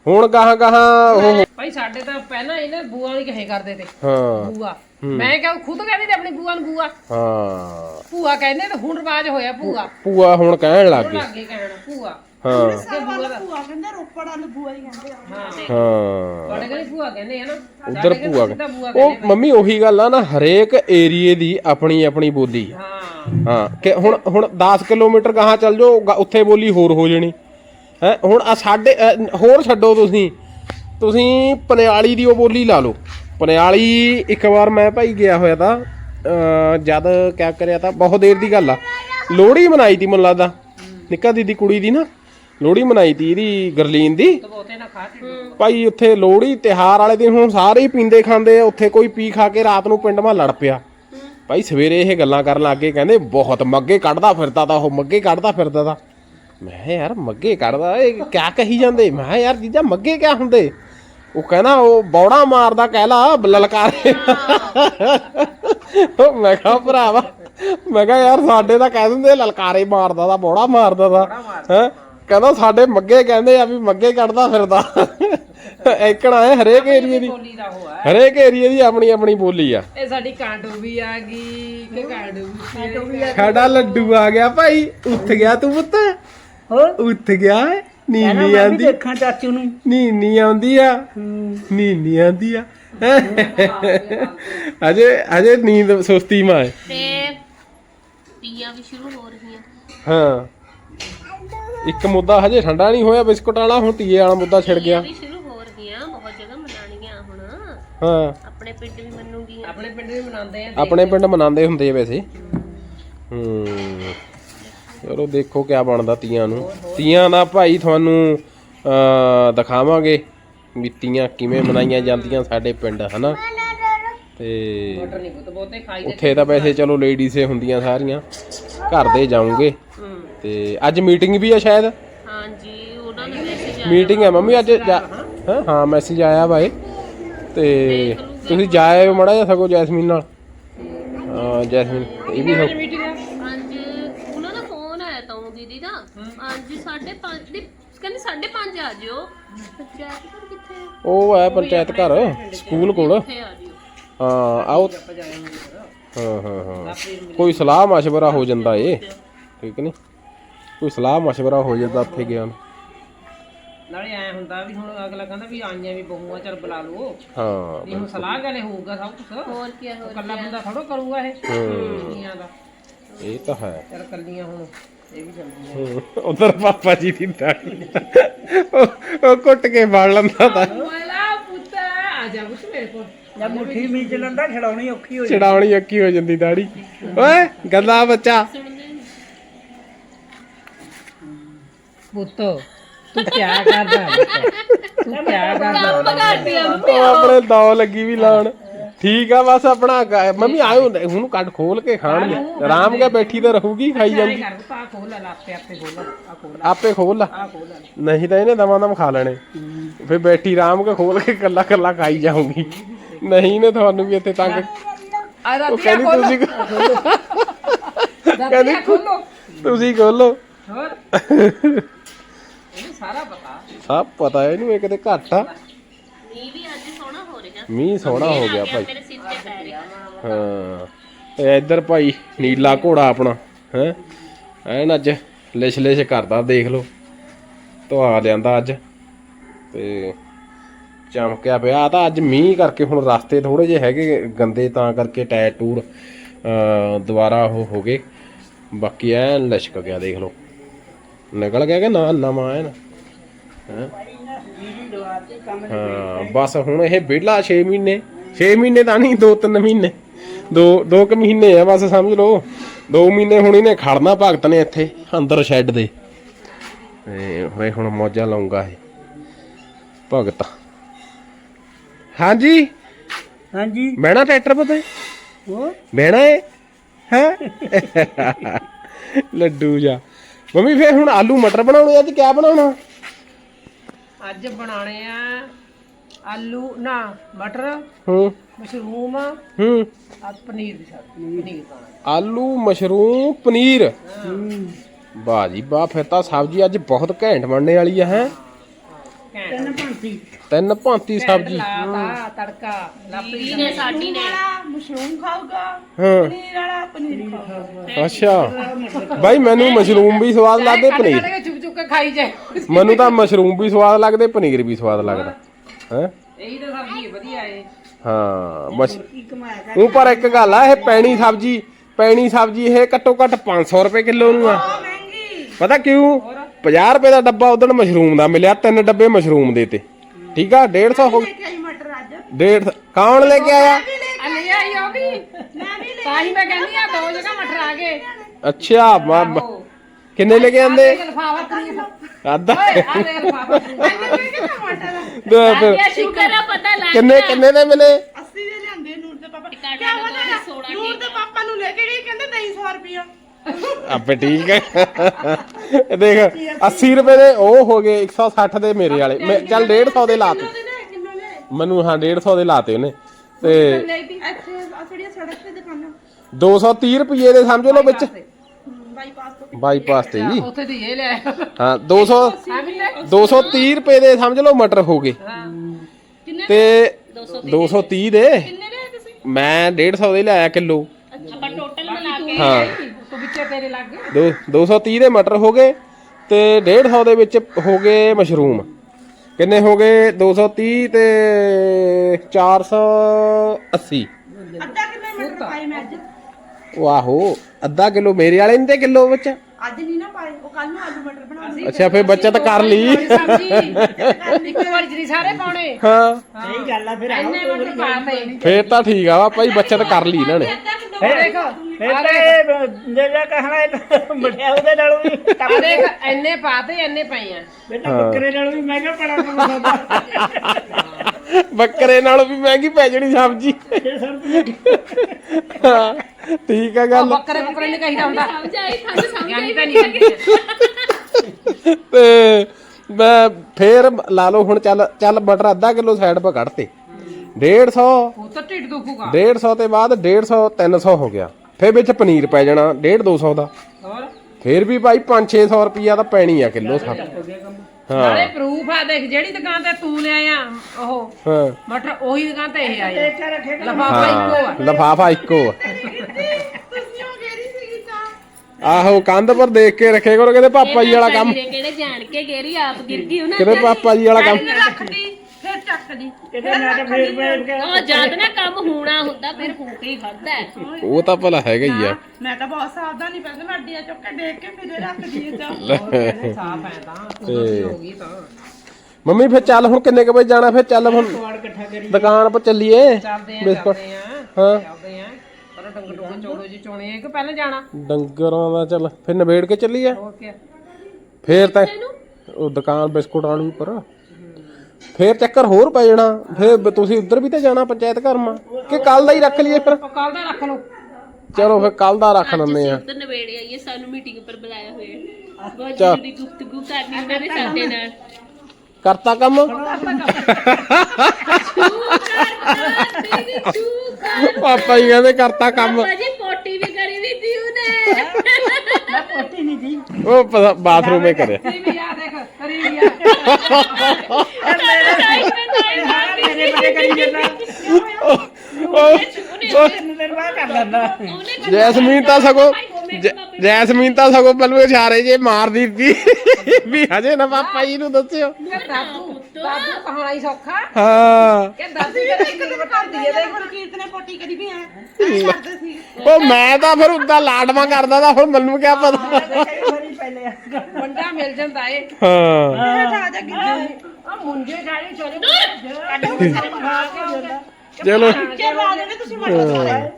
ਹੁਣ ਗਾਹਾਂ ਗਾਹਾਂ ਉਹ ਭਾਈ ਸਾਡੇ ਤਾਂ ਪਹਿਲਾਂ ਇਹਨੇ ਬੂਆ ਨਹੀਂ ਕਹੇ ਕਰਦੇ ਤੇ ਹਾਂ ਬੂਆ। ਮੈਂ ਕਿਹਾ ਖੁਦ ਕਹਿੰਦੀ ਤੇ ਆਪਣੀ ਬੂਆ ਨੂੰ ਬੂਆ। ਹਾਂ। ਭੂਆ ਕਹਿੰਦੇ ਤੇ ਹੁਣ ਰਿਵਾਜ ਹੋਇਆ ਭੂਆ। ਭੂਆ ਹੁਣ ਕਹਿਣ ਲੱਗ ਗਏ ਲੱਗੇ ਕਹਿਣਾ ਭੂਆ। ਹਾਂ। ਕਹਿੰਦੇ ਰੋਪੜ ਵਾਲ ਹੀ ਕਹਿੰਦੇ ਆ। ਹਾਂ। ਹਾਂ। ਭੂਆ ਕਹਿੰਦੇ ਆ ਨਾ। ਉਧਰ ਭੂਆ ਉਹ ਮੰਮੀ ਉਹੀ ਗੱਲ ਆ ਨਾ ਹਰੇਕ ਏਰੀਏ ਦੀ ਆਪਣੀ ਆਪਣੀ ਬੋਲੀ। ਹਾਂ। ਹਾਂ ਕਿ ਹੁਣ ਹੁਣ 10 ਕਿਲੋਮੀਟਰ ਗਾਹਾਂ ਚੱਲ ਜਾਓ ਉੱਥੇ ਬੋਲੀ ਹੋਰ ਹੋ ਜਾਣੀ। ਹੈ ਹੁਣ ਆ ਸਾਡੇ ਅ, ਹੋਰ ਛੱਡੋ ਤੁਸੀਂ। ਤੁਸੀਂ ਪਨਿਆਲੀ ਦੀ ਉਹ ਬੋਲੀ ਲਾ ਲਓ। ਪਨਿਆਲੀ ਇੱਕ ਵਾਰ ਮੈਂ ਭਾਈ ਗਿਆ ਹੋਇਆ ਤਾਂ ਅ, ਜਦ ਕਿਆ ਕਰਿਆ ਤਾਂ ਬਹੁਤ ਦੇਰ ਦੀ ਗੱਲ ਆ। ਲੋਹੜੀ ਮਨਾਈ ਤੀ ਮੈਨੂੰ ਲੱਗਦਾ। ਨਿੱਕਾ ਦੀਦੀ ਕੁੜੀ ਦੀ ਨਾ ਲੋਹੜੀ ਮਨਾਈ ਤੀ ਇਹਦੀ ਗਰਲੀਨ ਦੀ। ਬਹੁਤੇ ਨਾ ਖਾ ਭਾਈ ਉੱਥੇ ਲੋਹੜੀ ਤਿਹਾਰ ਵਾਲੇ ਦਿਨ ਹੁਣ ਸਾਰੇ ਹੀ ਪੀਂਦੇ ਖਾਂਦੇ ਆ ਉੱਥੇ ਕੋਈ ਪੀ ਖਾ ਕੇ ਰਾਤ ਨੂੰ ਪਿੰਡ ਮਾ ਲੜ ਪਿਆ ਭਾਈ ਸਵੇਰੇ ਇਹ ਗੱਲਾਂ ਕਰਨ ਲੱਗੇ ਕਹਿੰਦੇ ਬਹੁਤ ਮੱਗੇ ਕੱਢਦਾ ਫਿਰਦਾ ਤਾਂ ਉਹ ਮੱਗੇ ਕੱਢਦਾ ਫਿਰਦਾ ਤਾਂ। ਮੈਂ ਕਿਹਾ ਯਾਰ ਮੱਗੇ ਕੱਢਦਾ ਇਹ ਕਿਆ ਕਹੀ ਜਾਂਦੇ? ਮੈਂ ਕਿਹਾ ਯਾਰ ਜੀਜਾ ਮੱਗੇ ਕਿਆ ਹੁੰਦੇ? ਉਹ ਕਹਿੰਦਾ ਉਹ ਬੌੜਾ ਮਾਰਦਾ ਕਹਿ ਲਾ ਲਲਕਾਰੇ ਉਹ ਮੈਂ ਕਿਹਾ ਭਰਾਵਾ ਮੈਂ ਕਿਹਾ ਯਾਰ ਸਾਡੇ ਤਾਂ ਕਹਿ ਦਿੰਦੇ ਲਲਕਾਰੇ ਮਾਰਦਾ ਦਾ ਬੌੜਾ ਮਾਰਦਾ ਦਾ ਹੈ? ਕਹਿੰਦਾ ਸਾਡੇ ਮੱਗੇ ਕਹਿੰਦੇ ਆ ਵੀ ਮੱਗੇ ਕੱਢਦਾ ਫਿਰਦਾ। ਐਕਣਾ ਹੈ ਹਰੇਕ ਏਰੀਏ ਦੀ ਬੋਲੀ ਹਰੇਕ ਏਰੀਏ ਦੀ ਆਪਣੀ ਆਪਣੀ ਬੋਲੀ ਆ। ਇਹ ਸਾਡੀ ਕਾਂਡੋ ਵੀ ਆ ਗਈ ਕਿ ਕਾਂਡੋ ਵੀ ਸਾਡਾ ਲੱਡੂ ਆ ਗਿਆ ਭਾਈ ਉੱਠ ਗਿਆ ਤੂੰ ਪੁੱਤ। ਉੱਠ ਗਿਆ ਨੀਨੀ ਮੈਂ ਵੀ ਆਂਦੀ ਦੇਖਾਂ ਚਾਚੂ ਨੂੰ। ਨੀਨੀ ਆਉਂਦੀ ਆ। ਨੀਨੀ ਆਂਦੀ ਆ। ਅਜੇ ਅਜੇ ਨੀਂਦ ਸੁਸਤੀ ਮਾਂ ਹੈ। ਤੇ ਤੀਆਂ ਵੀ ਸ਼ੁਰੂ ਹੋ ਰਹੀਆਂ। ਹਾਂ। ਇੱਕ ਮੁੱਦਾ ਹਜੇ ਠੰਡਾ ਨਹੀਂ ਹੋਇਆ ਬਿਸਕੁਟ ਵਾਲਾ ਹੁਣ ਤੀਏ ਵਾਲਾ ਮੁੱਦਾ ਛਿੜ ਗਿਆ। ਤੀਆਂ ਵੀ ਸ਼ੁਰੂ ਹੋ ਰਹੀਆਂ ਬਹੁਤ ਜਗ੍ਹਾ ਮਨਾਣੀਆਂ ਹੁਣ। ਹਾਂ। ਆਪਣੇ ਪਿੰਡ ਵੀ ਮੰਨੂਗੀਆਂ। ਆਪਣੇ ਪਿੰਡ ਵੀ ਮਨਾਉਂਦੇ ਆ ਆਪਣੇ ਪਿੰਡ ਮਨਾਉਂਦੇ ਹੁੰਦੇ ਆ ਵੈਸੇ। ਹੂੰ। ਚਲੋ ਦੇਖੋ ਕਿਆ ਬਣਦਾ ਤੀਆਂ ਨੂੰ। ਤੀਆਂ ਦਾ ਭਾਈ ਤੁਹਾਨੂੰ ਦਿਖਾਵਾਂਗੇ ਵੀ ਤੀਆਂ ਕਿਵੇਂ ਮਨਾਈਆਂ ਜਾਂਦੀਆਂ ਸਾਡੇ ਪਿੰਡ ਹਨਾ? ਤੇ ਉੱਥੇ ਤਾਂ ਵੈਸੇ ਚਲੋ ਲੇਡੀਸੇ ਹੁੰਦੀਆਂ ਸਾਰੀਆਂ। ਘਰ ਦੇ ਜਾਉਂਗੇ ਤੇ ਅੱਜ ਮੀਟਿੰਗ ਵੀ ਆ ਸ਼ਾਇਦ? ਹਾਂਜੀ ਉਹਨਾਂ ਨੇ ਮੈਸੇਜ ਮੀਟਿੰਗ ਹੈ ਮੰਮੀ ਅੱਜ ਹੈਂ? ਹਾਂ? ਮੈਸੇਜ ਆਇਆ ਬਾਈ ਤੇ ਤੁਸੀਂ ਜਾਏ ਮੜਾ ਜਾ ਸਕੋ ਜੈਸਮੀਨ ਨਾਲ। ਹਾਂ ਜੈਸਮੀਨ ਇਹ ਵੀ 5 ਆ ਪੰਚਾਇਤ ਘਰ ਸਕੂਲ ਕੋਲ। ਹਾਂ ਆਓ। ਹਾਂ ਹਾਂ ਕੋਈ ਸਲਾਹ مشورہ ਹੋ ਜਾਂਦਾ ਏ। ਠੀਕ ਨਹੀਂ ਕੋਈ ਸਲਾਹ مشورہ ਹੋ ਜਾਂਦਾ ਉੱਥੇ ਗਿਆ ਨਾਲੇ ਐ ਹੁੰਦਾ ਵੀ ਹੁਣ ਅਗਲਾ ਕਹਿੰਦਾ ਵੀ ਆਈਆਂ ਵੀ ਬਹੂਆ ਚਲ ਬੁਲਾ ਲਓ। ਹਾਂ ਵੀ ਸਲਾਹ ਗਾਲੇ ਹੋਊਗਾ ਸਭ ਕੁਝ ਹੋਰ ਕੀ ਹੋਰ ਕੱਲਾ ਬੰਦਾ ਥੋੜੋ ਕਰੂਗਾ ਇਹ। ਇਹ ਤਾਂ ਹੈ। ਚਲ ਕੱਲੀਆਂ ਹੁਣ। ਇਹ ਵੀ ਉਧਰ ਪਾਪਾ ਜੀ ਦੀ ਦਾੜੀ। ਉਹ ਉਹ ਕੁੱਟ ਕੇ ਫੜ ਲੈਂਦਾ ਤਾਂ। ਮਲਾ ਪੁੱਤ ਆ ਜਾ ਪੁੱਤ ਮੇਰੇ ਕੋਲ। ਜਾਂ ਮੁੱਠੀ ਮੀਚ ਲੰਦਾ ਖਿਡਾਉਣੀ ਔਖੀ ਹੋ ਚੜਾਉਣੀ ਅੱਕੀ ਹੋ ਜਾਂਦੀ ਦਾੜੀ। ਓਏ ਗੱਲਾਂ ਬੱਚਾ। ਪੁੱਤ ਤੂੰ ਕੀ ਕਰਦਾ ਤੂੰ ਕੀ ਕਰਦਾ ਉਹ ਆਪਣੇ ਦੌ ਲੱਗੀ ਵੀ ਲਾਉਣ। ਠੀਕ ਆ ਬਸ ਆਪਣਾ ਗ- ਮੰਮੀ ਆਇਓ ਹੁਣ ਕੱਢ ਖੋਲ ਕੇ ਖਾਣਗੇ ਆਰਾਮ ਕੇ ਬੈਠੀ ਤਾਂ ਰਹੂਗੀ ਖਾਈ ਜਾਂਦੀ। ਕਰ ਪੁੱਤ ਆ ਖੋਲ ਲੈ ਆਪੇ ਆਪੇ ਖੋਲ ਆ ਖੋਲ ਆਪੇ ਖੋਲ ਲਾ ਆ ਖੋਲ ਲੈ ਨਹੀਂ ਤਾਂ ਇਹਨੇ ਦਵਾਂ ਦਮ ਖਾ ਲੈਣੇ। ਫਿਰ ਬੈਠੀ ਆਰਾਮ ਕੇ ਖੋਲ ਕੇ ਕੱਲਾ ਕੱਲਾ ਖਾਈ ਜਾਊਗੀ। ਨਹੀਂ ਨੇ ਤੁਹਾਨੂੰ ਵੀ ਇੱਥੇ ਤੰਗ ਆ ਉਹ ਰਾਤੀ ਕਹਿੰਦੀ ਖੋਲ। ਤੁਸੀਂ ਖੋਲੋ। ਤੁਸੀਂ ਖੋਲੋ। ਹੋਰ? ਇਹਨੂੰ ਸਾਰਾ ਪਤਾ। ਸਭ ਪਤਾ ਇਹਨੂੰ ਇਹ ਕਿਤੇ ਘੱਟ ਆ। ਵੀ ਮੀਂਹ ਸੋਹਣਾ ਹੋ ਗਿਆ ਭਾਈ। ਮੇਰੇ ਸਿਰ ਤੇ ਪੈ ਰਿਹਾ। ਹਾਂ ਤੇ ਇੱਧਰ ਭਾਈ ਨੀਲਾ ਘੋੜਾ ਆਪਣਾ ਹੈ? ਐਨ ਅੱਜ ਲਿਸ਼ ਲਿਸ਼ ਕਰਦਾ ਦੇਖ ਲਓ। ਧਵਾ ਲਿਆਂਦਾ ਅੱਜ ਤੇ ਚਮਕਿਆ ਪਿਆ। ਆਹ ਤਾਂ ਅੱਜ ਮੀਂਹ ਕਰਕੇ ਹੁਣ ਰਸਤੇ ਥੋੜੇ ਜਿਹੇ ਹੈਗੇ ਗੰਦੇ ਤਾਂ ਕਰਕੇ ਟਾਇਰ ਟੂਰ ਦੁਬਾਰਾ ਉਹ ਹੋ ਗਏ। ਬਾਕੀ ਐਨ ਲਿਸ਼ਕ ਗਿਆ ਦੇਖ ਲਓ। ਨਿਕਲ ਗਿਆ ਕਿ ਨਾ ਨਵਾਂ ਐਨ? ਹੈਂ? ਹਾਂ ਬਸ ਹੁਣ ਇਹ ਵਿਹਲਾ 6 ਮਹੀਨੇ 6 ਮਹੀਨੇ ਤਾਂ ਨਹੀਂ 2-3 ਮਹੀਨੇ ਦੋ ਦੋ ਕੁ ਮਹੀਨੇ ਆ ਬਸ ਸਮਝ ਲਓ। 2 ਮਹੀਨੇ ਹੁਣ ਇਹਨੇ ਖੜਨਾ ਭਗਤ ਨੇ ਇੱਥੇ ਅੰਦਰ ਸ਼ੈੱਡ ਦੇ। ਤੇ ਹੋਏ ਹੁਣ ਮੌਜਾਂ ਲਾਉਂਗਾ ਇਹ ਭਗਤ। ਹਾਂਜੀ? ਹਾਂਜੀ। ਬਹਿਣਾ ਟਰੈਕਟਰ ਪਤੇ? ਉਹ ਬਹਿਣਾ ਏ? ਹੈ? ਲੱਡੂ ਜਾ। ਮੰਮੀ ਫੇਰ ਹੁਣ ਆਲੂ ਮਟਰ ਬਣਾਉਣੇ ਅੱਜ ਕਿਆ ਬਣਾਉਣਾ? ਅੱਜ ਬਣਾਣੇ ਆ ਆਲੂ ਨਾ ਮਟਰ ਹੂੰ। ਮਸ਼ਰੂਮ ਆ ਹੂੰ ਪਨੀਰ ਦੀ ਸਬਜ਼ੀ ਪਨੀਰ ਪਾਣਾ ਆਲੂ ਮਸ਼ਰੂਮ ਪਨੀਰ। ਵਾਹ ਜੀ ਵਾਹ ਫਿਰ ਤਾਂ ਸਬਜ਼ੀ ਅੱਜ ਬਹੁਤ ਘੈਂਟ ਬਣਨੇ ਵਾਲੀ ਆ ਹੈ। ਤਿੰਨ ਭਾਂਤੀ। ਤਿੰਨ ਭਾਂਤੀ ਸਬਜ਼ੀ। ਲਾਤਾ ਤੜਕਾ। ਲਾਪਰੀ ਦੀਦੀ ਨੇ ਸਾਡੀ ਨੇ। ਮਸ਼ਰੂਮ ਖਾਊਗਾ। ਹਾਂ। ਪਨੀਰ ਵਾਲਾ ਪਨੀਰ ਖਾਊਗਾ। ਅੱਛਾ। ਬਾਈ ਮੈਨੂੰ ਮਸ਼ਰੂਮ ਵੀ ਸਵਾਦ ਲੱਗਦੇ ਪਨੀਰ। ਕੱਢ ਕੇ ਚੁੱਕ ਚੁੱਕ ਕੇ ਖਾਈ ਜਾਏ। ਮੈਨੂੰ ਤਾਂ ਮਸ਼ਰੂਮ ਵੀ ਸਵਾਦ ਲੱਗਦੇ ਪਨੀਰ ਵੀ ਸਵਾਦ ਲੱਗਦਾ। ਹੈ। ਇਹੀ ਤਾਂ ਸਬਜ਼ੀ ਹੈ, ਵਧੀਆ ਏ ਹਾਂ ਮਸ਼ ਉਹ ਪਰ ਇੱਕ ਗੱਲ ਆ ਇਹ ਪੈਣੀ ਸਬਜ਼ੀ ਪੈਣੀ ਸਬਜ਼ੀ ਇਹ ਘੱਟੋ ਘੱਟ 500 ਰੁਪਏ ਕਿਲੋ ਨੂੰ ਆ। ਮਹਿੰਗੀ। ਪਤਾ ਕਿਉਂ? 50 ਰੁਪਏ ਦਾ ਡੱਬਾ ਉਦੋਂ ਮਸ਼ਰੂਮ ਦਾ ਮਿਲਿਆ ਤਿੰਨ ਡੱਬੇ ਮਸ਼ਰੂਮ ਦੇ ਤੇ। ਠੀਕ ਆ 150 ਹੋ ਲੈ ਕੇ ਆਈ ਮਟਰ ਅੱਜ। ਡੇਢ ਕੌਣ ਲੈ ਕੇ ਆਇਆ? ਆ ਲੈ ਆਈ। ਉਹ ਵੀ। ਮੈਂ ਵੀ ਲੈ ਤਾਂ ਹੀ ਮੈਂ ਕਹਿੰਦੀ ਆ ਦੋ ਜਗ੍ਹਾ ਮਟਰ ਆ ਗਏ। ਅੱਛਾ ਮ- ਮ- ਕਿੰਨੇ ਲੈ ਕੇ ਆਂਦੇ? ਲਫਾਵਾ ਅੱਧਾ। ਓਏ ਆ? ਦੇ ਲਫਾਵਾ ਫਿਰ ਇਹ ਸ਼ੁਕਰ ਆ ਪਤਾ ਲੱਗ ਕਿੰਨੇ ਕਿੰਨੇ ਦੇ ਮਿਲੇ? 80 ਦੇ ਲਿਆਂਦੇ ਨੂਰ ਦੇ ਪਾਪਾ। ਟਿਕਾਣਾ ਕਿਆ ਪਤਾ ਨੂਰ ਦੇ ਪਾਪਾ ਨੂੰ ਲੈ ਕੇ ਗਈ ਕਹਿੰਦੇ 2300 ਰੁਪਿਆ ਆਪੇ ਠੀਕ ਹੈ। ਦੇਖ 80 ਰੁਪਏ ਦੇ ਉਹ ਹੋ ਗਏ 160 ਦੇ ਮੇਰੇ ਵਾਲੇ। ਮੈਂ- ਚੱਲ 150 ਦੇ ਲਾਤੇ। ਕਿੰਨਾ ਲੈ ਮੈਨੂੰ ਹਾਂ 150 ਦੇ ਲਾਤੇ ਉਹਨੇ। ਤੇ ਇੱਥੇ ਆ ਜਿਹੜੀਆਂ ਸੜਕ ਤੇ ਦੁਕਾਨਾਂ। 230 ਰੁਪਏ ਦੇ ਸਮਝ ਲਓ ਵਿੱਚ। ਬਾਈਪਾਸ ਤੋਂ ਬਾਈਪਾਸ ਤੇ ਜੀ। ਉੱਥੇ ਦੀ ਇਹ ਲੈ ਹਾਂ 200 ਆ ਵੀ ਲੈ 230 ਰੁਪਏ ਦੇ ਸਮਝ ਲਓ ਮਟਰ ਹੋ ਗਏ। ਤੇ 230 ਦੇ ਕਿੰਨੇ ਲੈ ਤੁਸੀਂ? ਮੈਂ 150 ਦੇ ਲਿਆਇਆ ਕਿਲੋ। ਆਪਾਂ ਟੋਟਲ ਮਿਲਾ ਕੇ ਹਾਂ। ਵਿੱਚੇ ਤੇਰੇ ਲੱਗ ਗਏ? ਦੋ 230 ਦੇ ਮਟਰ ਹੋ ਗਏ ਤੇ 150 ਦੇ ਵਿੱਚ ਹੋ ਗਏ ਮਸ਼ਰੂਮ। ਕਿੰਨੇ ਹੋ ਗਏ? 230 ਤੇ 480 ਅੱਧਾ ਕਿਲੋ ਮਟਰ ਪਾਏ ਮੈਂ ਅੱਜ। ਵਾਹੋ ਅੱਧਾ ਕਿਲੋ ਮੇਰੇ ਵਾਲੇ ਨਹੀਂ ਤੇ ਕਿਲੋ ਵਿੱਚ? ਅੱਜ ਨਹੀਂ ਨਾ ਪਾਏ ਉਹ ਕੱਲ ਨੂੰ ਆਲੂ ਮਟਰ ਅੱਛਾ ਫੇਰ ਬੱਚਤ ਕਰ ਲਈ। ਸਬਜ਼ੀ। ਇੱਕ ਵਾਰੀ ਜਿਹੜੀ ਸਾਰੇ ਪਾਉਣੇ। ਹਾਂ। ਸਹੀ ਗੱਲ ਆ ਫਿਰ ਇੰਨੇ ਮਟਰ ਪਾਤੇ। ਫੇਰ ਤਾਂ ਠੀਕ ਆ ਵਾ ਭਾਈ ਬੱਚਤ ਕਰ ਲਈ ਇਹਨਾਂ ਨੇ। ਫਿਰ ਦੇਖ ਫਿਰ ਤਾਂ ਇਹ ਜਿਹੜਾ ਕਹਣਾ ਇਹ ਮਠਿਆ ਉਹਦੇ ਨਾਲੋਂ ਵੀ ਆ ਦੇਖ ਇੰਨੇ ਪਾਤੇ ਇੰਨੇ ਪਏ ਆ ਬੇਟਾ ਬੱਕਰੇ ਨਾਲੋਂ ਵੀ ਮਹਿੰਗਾ ਪੜਾ ਕੰਮ ਬੱਕਰੇ ਨਾਲੋਂ ਵੀ ਮਹਿੰਗੀ ਪੈ ਜਣੀ ਸਬਜ਼ੀ। 600 ਰੁਪਏ ਹਾਂ ਠੀਕ ਆ ਗੱਲ। ਬੱਕਰੇ ਬੱਕਰੇ ਨਹੀਂ ਕਹੀਦਾ ਹੁੰਦਾ। ਸਮਝ ਆਈ ਤੁਹਾਨੂੰ ਸਮਝ ਤਾਂ ਨਹੀਂ ਲੱਗੇ ਤੇ ਮੈਂ ਫੇਰ ਲਾ ਲਓ ਹੁਣ ਚੱਲ ਚੱਲ ਮਟਰ ਅੱਧਾ ਕਿਲੋ ਸਾਈਡ 'ਤੇ ਕੱਢਤੇ। 150 ਉਹ ਤਾਂ ਢਿੱਡ ਦੁਖੂਗਾ। 150 ਤੇ ਬਾਅਦ 150 300 ਹੋ ਗਿਆ। ਫੇਰ ਵਿੱਚ ਪਨੀਰ ਪੈ ਜਾਣਾ 1.5 200 ਦਾ। ਹੋਰ? ਫੇਰ ਵੀ ਭਾਈ 5-600 ਰੁਪਿਆ ਤਾਂ ਪੈਣੀ ਆ ਕਿਲੋ ਸਭ ਹਾਂ। ਨਾਲੇ ਪ੍ਰੂਫ ਆ ਦੇਖ ਜਿਹੜੀ ਦੁਕਾਨ ਤੇ ਤੂੰ ਲਿਆਇਆ ਉਹ ਹਾਂ। ਮਟਰ ਉਹੀ ਦੁਕਾਨ ਤੇ ਇਹ ਆਇਆ। ਲਫਾਫਾ ਇੱਕੋ ਆ। ਲਫਾਫਾ ਇੱਕੋ ਆ। ਆਹੋ ਕੰਧ ਪਰ ਦੇਖ ਕੇ ਰੱਖੇ ਕਰੋ ਕਹਿੰਦੇ ਪਾਪਾ ਜੀ ਵਾਲਾ ਕੰਮ। ਕਿਹੜੇ ਜਾਣ ਕੇ ਗੇਰੀ ਆਪ ਗਿਰ ਗਈ ਉਹਨਾਂ ਕਹਿੰਦੇ ਪਾਪਾ ਜੀ ਵਾਲਾ ਕੰਮ। ਰੱਖਦੀ ਫਿਰ ਚੱਕਦੀ। ਕਿਤੇ ਮੈਂ ਤਾਂ ਫੇਰ ਫੇਰ ਕੇ ਉਹ ਜਦ ਨਾ ਕੰਮ ਹੋਣਾ ਹੁੰਦਾ ਫਿਰ ਹੋ ਕੇ ਹੀ ਖੜਦਾ ਹੈ। ਉਹ ਤਾਂ ਭਲਾ ਹੈਗਾ ਹੀ ਆ। ਮੈਂ ਤਾਂ ਬਹੁਤ ਸਾਵਧਾਨ ਨਹੀਂ ਪੈਂਦੇ ਮੈਂ ਅੱਡੀਆਂ ਚੁੱਕ ਕੇ ਦੇਖ ਕੇ ਫਿਰ ਇਹ ਰੱਖਦੀ ਹੈ ਤਾਂ ਸਾਫ਼ ਹੈ ਤਾਂ ਕੁਦਰਤੀ ਹੋ ਗਈ ਤਾਂ। ਮੰਮੀ ਫਿਰ ਚੱਲ ਹੁਣ ਕਿੰਨੇ ਕੁ ਵਜੇ ਜਾਣਾ? ਫਿਰ ਚੱਲ ਹੁਣ ਦੁਕਾਨ 'ਤੇ ਚੱਲੀਏ। ਚੱਲਦੇ ਆ ਬਿਸਕੁਟ ਚੱਲਦੇ ਆ। ਹਾਂ। ਚੱਲਦੇ ਆ। ਪਰ ਡੰਗਰ ਡੁੰਗਰ ਚੋੜੋ ਜੀ ਚੋਣੇ ਆ ਕਿ ਪਹਿਲਾਂ ਜਾਣਾ? ਡੰਗਰਾਂ ਦਾ ਚੱਲ ਫਿਰ ਨਵੇੜ ਕੇ ਚੱਲੀਏ ਹੋਰ ਕੀ ਫੇਰ ਤਾਂ ਉਹ ਦੁਕਾਨ ਬਿਸਕੁਟ ਵਾਲੀ ਉੱਪਰ। ਫੇਰ ਚੱਕਰ ਹੋਰ ਪੈ ਜਾਣਾ। ਫੇਰ ਤੁਸੀਂ ਉੱਧਰ ਵੀ ਤਾਂ ਜਾਣਾ ਪੰਚਾਇਤ ਘਰ ਮਾ। ਕਿ ਕੱਲ ਦਾ ਹੀ ਰੱਖ ਲਈਏ ਫਿਰ? ਕੱਲ ਦਾ ਰੱਖ ਲਓ। ਚਲੋ ਫਿਰ ਕੱਲ ਦਾ ਰੱਖ ਲੈਂਦੇ ਆ। ਉਧਰ ਨਵੇੜੇ ਆਈਏ ਸਾਨੂੰ ਮੀਟਿੰਗ ਉੱਪਰ ਬੁਲਾਇਆ ਹੋਇਆ। ਬਹੁਤ ਜ਼ਰੂਰੀ ਗੁਫ਼ਤਗੂ ਕਰਨੀ ਉਹਨਾਂ ਨੇ ਸਾਡੇ ਨਾਲ। ਕਰਤਾ ਕੰਮ? ਪਾਪਾ ਜੀ ਕਹਿੰਦੇ ਕਰਤਾ ਕੰਮ। ਪਾਪਾ ਜੀ ਪੋਟੀ ਵੀ ਕਰੀ ਵੀ ਤੀ ਉਹਨੇ। ਮੈਂ ਪੋਤੀ ਨਹੀਂ ਦੀ ਉਹ ਬਾਥਰੂਮ ਹੀ ਕਰਿਆ। ਕਰੀ ਵੀ ਆ ਦੇਖ ਕਰੀ ਵੀ ਆ। ਮੇਰੇ ਬੜੇ ਕਰੀ ਜਾਂਦਾ। ਉਹ- ਲੈਂਦਾ। ਜੈਸਮੀਨ ਤਾਂ ਸਗੋਂ ਜੈ- ਜੈਸਮੀਨ ਤਾਂ ਸਗੋਂ ਪਹਿਲਾਂ ਇਸ਼ਾਰੇ ਜੇ ਮਾਰਦੀ ਸੀ ਵੀ ਹਜੇ ਨਾ ਪਾਪਾ ਜੀ ਨੂੰ ਦੱਸਿਓ ਦਾਦੂ ਦਾਦੂ ਕਹਾਣਾ ਹੀ ਸੌਖਾ ਹਾਂ ਕਿ ਦਾਦੀ ਮੇਰਾ ਇੱਕ ਦਿਨ ਕਰਦੀ ਹੈ ਦੇਖ ਮਨਕੀਰਤ ਨੇ ਪੋਟੀ ਕਰੀ ਵੀ ਐ ਐਂ ਕਰਦੇ ਸੀ ਉਹ ਮੈਂ ਤਾਂ ਫਿਰ ਉਦਾਂ ਲਾਡਵਾ ਕਰਦਾ ਤਾਂ ਹੁਣ ਮੈਨੂੰ ਕੀ ਪਤਾ ਕਈ ਵਾਰੀ ਪਹਿਲੇ ਆ ਵੰਡਾ ਮਿਲ ਜਾਂਦਾ ਏ ਹਾਂ ਆ ਜਾ ਗਿੱਜੇ ਆ ਮੁੰਡੇ ਚੋਰੇ ਚਲੋ ਚਲ ਆ ਜਾਣੇ ਤੁਸੀਂ ਮਟਰ ਖਾਏ ਕੱਢਣੇ ਵਾਲੇ ਪੈਸੇ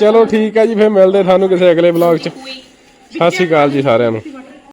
ਚਲੋ ਠੀਕ ਹੈ ਜੀ, ਫਿਰ ਮਿਲਦੇ ਤੁਹਾਨੂੰ ਕਿਸੇ ਅਗਲੇ ਵਲੌਗ 'ਚ। ਸਤਿ ਸ਼੍ਰੀ ਅਕਾਲ ਜੀ ਸਾਰਿਆਂ ਨੂੰ।